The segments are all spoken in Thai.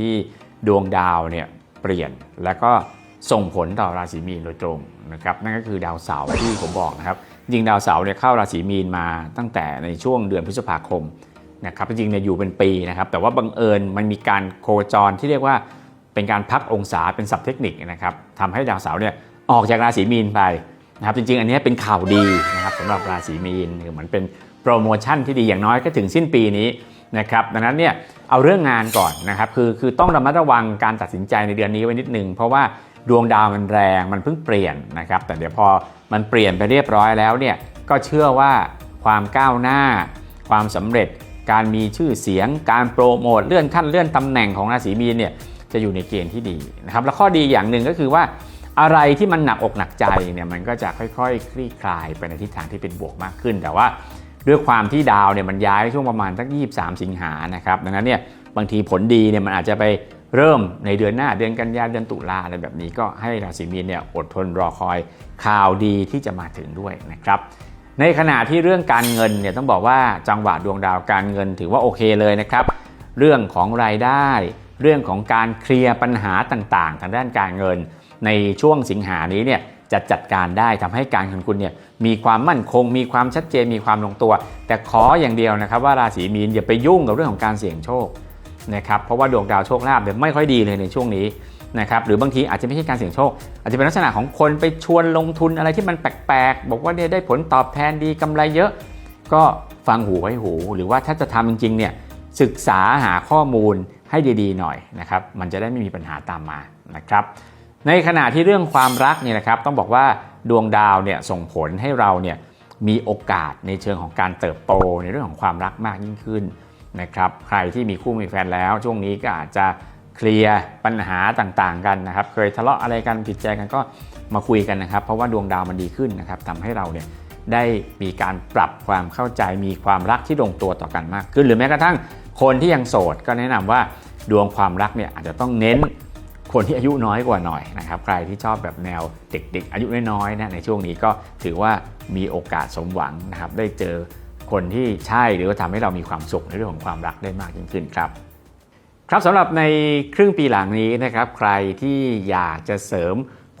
ที่ดวงดาวเนี่ยเปลี่ยนแล้วก็ส่งผลต่อราศีมีนโดยตรงนะครับนั่นก็คือดาวเสาร์ที่ผมบอกนะครับจริงดาวเสาร์เนี่ยเข้าราศีมีนมาตั้งแต่ในช่วงเดือนพฤษภาคมนะครับจริงเนี่ยอยู่เป็นปีนะครับ แต่ว่าบังเอิญมันมีการโคจรที่เรียกว่าเป็นการพักองศาเป็นศัพท์เทคนิคนะครับทำให้ดาวเสาร์เนี่ยออกจากราศีมีนไปนะครับจริงๆ อันนี้เป็นข่าวดีนะครับสำหรับราศีมีนคือเหมือนเป็น โปรโมชั่นที่ดีอย่างน้อยก็ถึงสิ้นปีนี้นะครับดังนั้นเนี่ยเอาเรื่องงานก่อนนะครับคือคือต้องระมัดระวังการตัดสินใจในเดือนนี้ไว้นิดนึง เพราะว่าดวงดาวมันแรงมันเพิ่งเปลี่ยนนะครับแต่เดี๋ยวพอมันเปลี่ยนไปเรียบร้อยแล้วเนี่ยก็เชื่อว่าความก้าวหน้า ความสำเร็จ การมีชื่อเสียง การโปรโมทเลื่อนขั้นเลื่อนตำแหน่งของราศีมีนเนี่ยจะอยู่ในเกณฑ์ที่ดีนะครับแล้วข้อดีอย่างหนึ่งก็คือว่าอะไรที่มันหนักอกหนักใจเนี่ยมันก็จะค่อยๆ คลี่คลายไปในทิศทางที่เป็นบวกมากขึ้น แต่ว่า ด้วยความที่ดาวเนี่ยมันย้ายช่วงประมาณสัก23 สิงหานะครับดังนั้นเนี่ยบางทีผลดีเนี่ยมันอาจจะไปเริ่มในเดือนหน้าเดือนกันยายนเดือนตุลาอะไรแบบนี้ก็ให้ราศีมีนเนี่ยอดทนรอคอยข่าวดีที่จะมาถึงด้วยนะครับในขณะที่เรื่องการเงินเนี่ยต้องบอกว่าจังหวะดวงดาวการเงินถือว่าโอเคเลยนะครับ เรื่องของรายได้ เรื่องของการเคลียร์ปัญหาต่างๆ ทางด้านการเงิน ในช่วงสิงหานี้เนี่ย จะจัดการได้ทำให้การเงินคุณเนี่ยมีความมั่นคง มีความชัดเจนมีความลงตัว แต่ขออย่างเดียวนะครับ ว่าราศีมีนอย่าไปยุ่งกับเรื่องของการเสี่ยงโชคนะครับเพราะว่าดวงดาวโชคลาภเนี่ยไม่ค่อยดีเลยในช่วงนี้นะครับหรือบางทีอาจจะไม่ใช่การเสี่ยงโชค อาจจะเป็นลักษณะของคนไปชวนลงทุนอะไรที่มันแปลกๆ บอกว่าเนี่ยได้ผลตอบแทนดีกำไรเยอะ ก็ฟังหูไว้หู หรือว่าถ้าจะทำจริงๆเนี่ยศึกษาหาข้อมูลให้ดีๆหน่อยนะครับมันจะได้ไม่มีปัญหาตามมานะครับ ในขณะที่เรื่องความรักเนี่ยนะครับต้องบอกว่าดวงดาวเนี่ยส่งผลให้เราเนี่ยมีโอกาสในเชิงของการเติบโตในเรื่องของความรักมากยิ่งขึ้นนะครับใครที่มีคู่มีแฟนแล้ว ช่วงนี้ก็อาจจะเคลียร์ปัญหาต่างๆกันนะครับ เคยทะเลาะอะไรกันผิดใจกันก็มาคุยกันนะครับ เพราะว่าดวงดาวมันดีขึ้นนะครับทำให้เราเนี่ยได้มีการปรับความเข้าใจมีความรักที่ลงตัวต่อกันมากขึ้น หรือแม้กระทั่งคนที่ยังโสดก็แนะนำว่าดวงความรักเนี่ยอาจจะต้องเน้น คนที่อายุน้อยกว่าหน่อยนะครับใครที่ชอบแบบแนวเด็ก ๆ อายุน้อยๆนะในช่วงนี้ก็ถือว่ามีโอกาสสมหวังนะครับได้เจอคนที่ใช่หรือว่าทำให้เรามีความสุขในเรื่องของความรักได้มากยิ่งขึ้นครับ ครับสำหรับในครึ่งปีหลังนี้นะครับใครที่อยากจะเสริม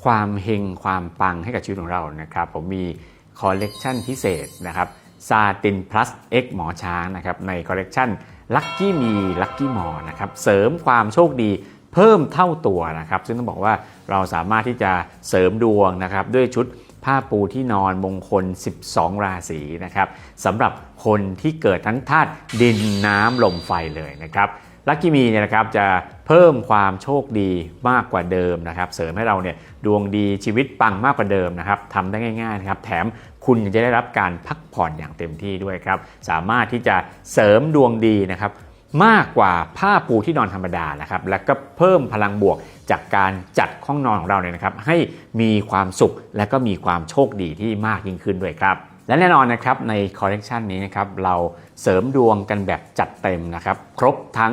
ความเฮงความปังให้กับชีวิตของเรานะครับผมมีคอลเลกชันพิเศษนะครับซาติน plus X หมอช้างนะครับในคอลเลกชันลัคกี้มีลัคกี้หมอนะครับเสริมความโชคดี เพิ่มเท่าตัวนะครับ ซึ่งต้องบอกว่าเราสามารถที่จะเสริมดวงนะครับด้วยชุดผ้าปูที่นอนมงคล 12 ราศีนะครับสำหรับคนที่เกิดทั้งธาตุดินน้ำลมไฟเลยนะครับลัคกี้มีเนี่ยนะครับจะเพิ่มความโชคดีมากกว่าเดิมนะครับ เสริมให้เราเนี่ยดวงดีชีวิตปังมากกว่าเดิมนะครับทำได้ง่ายๆนะครับ แถมคุณยังจะได้รับการพักผ่อนอย่างเต็มที่ด้วยครับ สามารถที่จะเสริมดวงดีนะครับ มากกว่าผ้าปูที่นอนธรรมดานะครับ แล้วก็เพิ่มพลังบวกจากการจัดห้องนอนของเราเนี่ยนะครับ ให้มีความสุขและก็มีความโชคดีที่มากยิ่งขึ้นด้วยครับและแน่นอนนะครับในคอลเลกชันนี้นะครับเราเสริมดวงกันแบบจัดเต็มนะครับ ครบทั้ง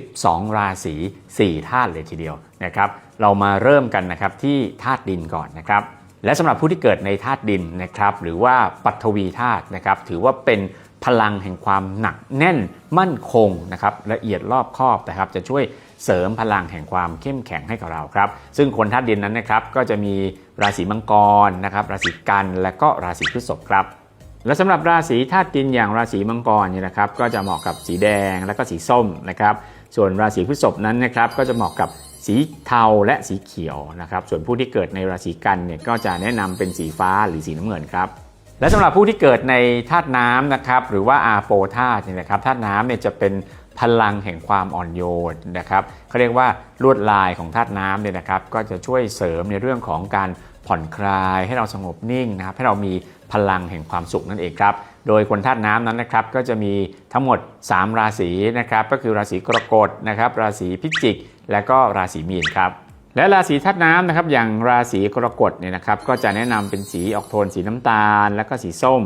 12 ราศี4ธาตุเลยทีเดียวนะครับ เรามาเริ่มกันนะครับที่ธาตุดินก่อนนะครับ และสำหรับผู้ที่เกิดในธาตุดินนะครับ หรือว่าปัทวีธาตุนะครับ ถือว่าเป็น พลังแห่งความหนักแน่นมั่นคงนะครับละเอียดรอบคอบนะครับจะช่วยเสริมพลังแห่งความเข้มแข็งให้กับเราครับ ซึ่งคนธาตุดินนั้นนะครับก็จะมีราศีมังกรนะครับราศีกันและก็ราศีพฤษภครับและสำหรับราศีธาตุดินอย่างราศีมังกรเนี่ยนะครับก็จะเหมาะกับสีแดงและก็สีส้มนะครับ ส่วนราศีพฤษภนั้นนะครับก็จะเหมาะกับสีเทาและสีเขียวนะครับ ส่วนผู้ที่เกิดในราศีกันเนี่ยก็จะแนะนำเป็นสีฟ้าหรือสีน้ำเงินครับ และสำหรับผู้ที่เกิดในธาตุน้ำนะครับหรือว่าอาโปธาตุเนี่ยนะครับธาตุน้ำเนี่ยจะเป็นพลังแห่งความอ่อนโยนนะครับเขาเรียกว่าลวดลายของธาตุน้ำเนี่ยนะครับก็จะช่วยเสริมในเรื่องของการผ่อนคลายให้เราสงบนิ่งนะครับให้เรามีพลังแห่งความสุขนั่นเองครับโดยคนธาตุน้ำนั้นนะครับก็จะมีทั้งหมด 3 ราศีนะครับก็คือราศีกรกฎนะครับราศีพิจิก และก็ราศีมีนครับ และราศีธาตุน้ำนะครับอย่างราศีกรกฎเนี่ยนะครับก็จะแนะนำเป็นสีออกโทนสีน้ำตาล และก็สีส้ม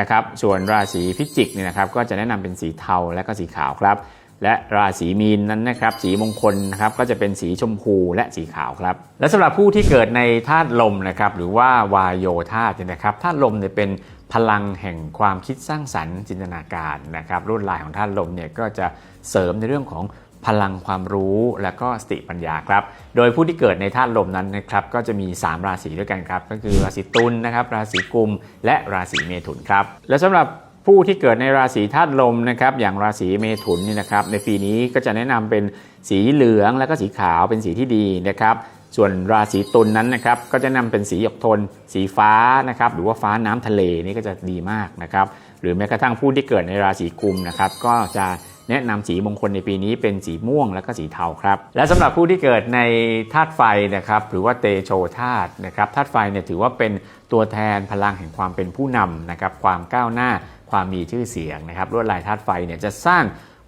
นะครับส่วนราศีพิจิกเนี่ยนะครับก็จะแนะนำเป็นสีเทาและก็สีขาวครับและราศีมีนนั้นนะครับสีมงคลนะครับก็จะเป็นสีชมพูและสีขาวครับ และสำหรับผู้ที่เกิดในธาตุลมนะครับหรือว่าวายโยธาตุเนี่ยนะครับธาตุลมเนี่ยเป็นพลังแห่งความคิดสร้างสรรค์จินตนาการนะครับลวดลายของธาตุลมเนี่ยก็จะเสริมในเรื่องของ พลังความรู้และก็สติปัญญาครับ โดยผู้ที่เกิดในธาตุลมนั้นนะครับก็จะมี 3 ราศีด้วยกันครับ ก็คือราศีตุลนะครับราศีกุม และราศีเมถุนครับ และสำหรับผู้ที่เกิดในราศีธาตุลมนะครับอย่างราศีเมถุนนี่นะครับในปีนี้ก็จะแนะนำเป็นสีเหลืองและก็สีขาวเป็นสีที่ดีนะครับส่วนราศีตุลนนั้นนะครับก็จะนำเป็นสีหยกโทนสีฟ้านะครับหรือว่าฟ้าน้ำทะเลนี่ก็จะดีมากนะครับหรือแม้กระทั่งผู้ที่เกิดในราศีกุมนะครับก็จะ แนะนำสีมงคลในปีนี้เป็นสีม่วงและก็สีเทาครับ และสำหรับผู้ที่เกิดในธาตุไฟนะครับหรือว่าเตโชธาตุนะครับธาตุไฟเนี่ยถือว่าเป็นตัวแทนพลังแห่งความเป็นผู้นำนะครับความก้าวหน้าความมีชื่อเสียงนะครับลวดลายธาตุไฟเนี่ยจะสร้าง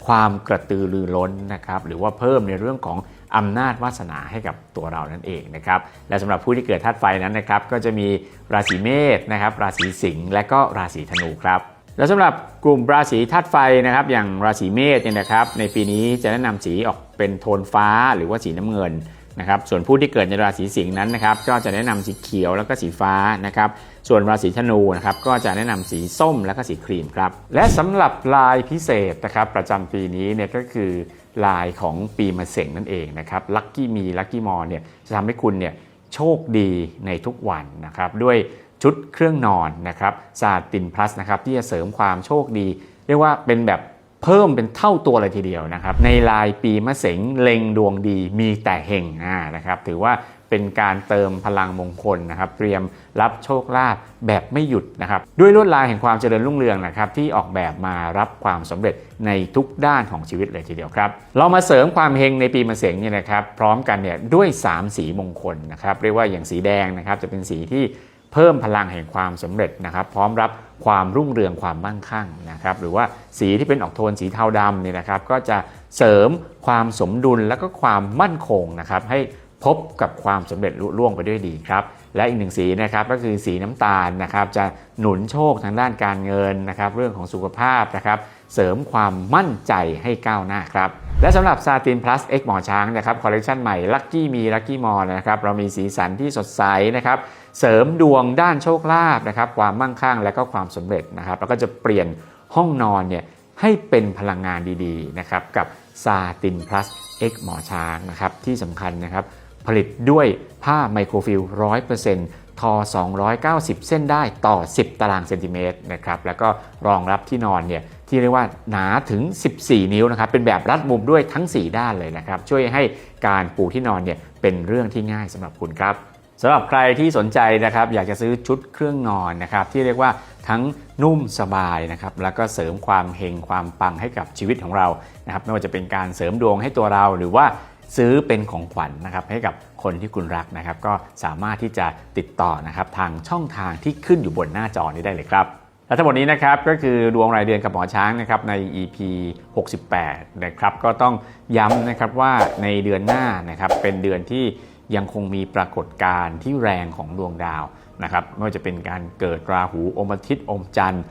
ความกระตือรือร้นนะครับหรือว่าเพิ่มในเรื่องของอำนาจวาสนาให้กับตัวเรานั่นเองนะครับและสำหรับผู้ที่เกิดธาตุไฟนั้นนะครับก็จะมีราศีเมษนะครับราศีสิงห์และก็ราศีธนูครับ แล้วสำหรับกลุ่มราศีธาตุไฟนะครับ อย่างราศีเมษเนี่ยนะครับ ในปีนี้จะแนะนำสีออกเป็นโทนฟ้าหรือว่าสีน้ำเงินนะครับ ส่วนผู้ที่เกิดในราศีสิงห์นั้นนะครับ ก็จะแนะนำสีเขียวแล้วก็สีฟ้านะครับ ส่วนราศีธนูนะครับ ก็จะแนะนำสีส้มแล้วก็สีครีมครับ และสำหรับลายพิเศษนะครับ ประจำปีนี้เนี่ยก็คือลายของปีมะเสงนั่นเองนะครับ ลัคกี้มีลัคกี้มอเนี่ยจะทำให้คุณเนี่ยโชคดีในทุกวันนะครับ ด้วย ชุดเครื่องนอนนะครับซาตินพลัสนะครับที่จะเสริมความโชคดี เรียกว่าเป็นแบบเพิ่มเป็นเท่าตัวเลยทีเดียวนะครับในลายปีมะเสงเล็งดวงดีมีแต่เฮงนะครับถือว่าเป็นการเติมพลังมงคลนะครับ เตรียมรับโชคลาภแบบไม่หยุดนะครับ ด้วยลวดลายแห่งความเจริญรุ่งเรืองนะครับที่ออกแบบมารับความสำเร็จในทุกด้านของชีวิตเลยทีเดียวครับ เรามาเสริมความเฮงในปีมะเสงเนี่ยนะครับ พร้อมกันเนี่ยด้วย 3 สีมงคลนะครับ เรียกว่าอย่างสีแดงนะครับจะเป็นสีที่ เพิ่มพลังแห่งความสำเร็จนะครับ พร้อมรับความรุ่งเรืองความมั่งคั่งนะครับ หรือว่าสีที่เป็นออกโทนสีเทาดำเนี่ยนะครับ ก็จะเสริมความสมดุลและก็ความมั่นคงนะครับ ให้พบกับความสำเร็จลุล่วงไปด้วยดีครับ และอีกหนึ่งสีนะครับก็คือสีน้ำตาลนะครับ จะหนุนโชคทางด้านการเงินนะครับ เรื่องของสุขภาพนะครับ เสริมความมั่นใจให้ก้าวหน้าครับและสำหรับซาติน plus X หมอช้างนะครับคอลเลกชันใหม่ Lucky มี Lucky m o r นะครับเรามีสีสันที่สดใสนะครับ เสริมดวงด้านโชคลาภนะครับความมั่งคั่งและก็ความสำเร็จนะครับแล้วก็จะเปลี่ยนห้องนอนเนี่ยให้เป็นพลังงานดีๆนะครับกับซาติน plus X หมอช้างนะครับที่สำคัญนะครับผลิตด้วยผ้าไมโครฟิล100%ทอ 290 เส้นได้ต่อ 10 ตารางเซนติเมตรนะครับแล้วก็รองรับที่นอนเนี่ยที่เรียกว่าหนาถึง 14 นิ้วนะครับเป็นแบบรัดมุมด้วยทั้ง 4 ด้านเลยนะครับช่วยให้การปูที่นอนเนี่ยเป็นเรื่องที่ง่ายสำหรับคุณครับ สำหรับใครที่สนใจนะครับอยากจะซื้อชุดเครื่องนอนนะครับที่เรียกว่าทั้งนุ่มสบายนะครับแล้วก็เสริมความเฮงความปังให้กับชีวิตของเรานะครับไม่ว่าจะเป็นการเสริมดวงให้ตัวเราหรือว่าซื้อเป็นของขวัญนะครับให้กับคนที่คุณรักนะครับ ก็สามารถที่จะติดต่อนะครับทางช่องทางที่ขึ้นอยู่บนหน้าจอนี้ได้เลยครับและทั้งหมดนี้นะครับก็คือดวงรายเดือนกับหมอช้างนะครับใน EP 68 นะครับก็ต้องย้ำนะครับว่าในเดือนหน้านะครับเป็นเดือนที่ ยังคงมีปรากฏการณ์ที่แรงของดวงดาวนะครับไม่ว่าจะเป็นการเกิดราหูอมอาทิตย์อมจันทร์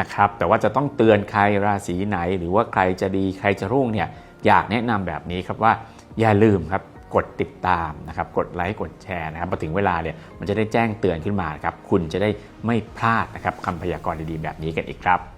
นะครับแต่ว่าจะต้องเตือนใครราศีไหน หรือว่าใครจะดีใครจะรุ่งเนี่ยอยากแนะนำแบบนี้ครับว่าอย่าลืมครับกดติดตามนะครับกดไลค์กดแชร์นะครับพอถึงเวลาเนี่ยมันจะได้แจ้งเตือนขึ้นมาครับคุณจะได้ไม่พลาดนะครับคำพยากรณ์ดีๆแบบนี้กันอีกครับ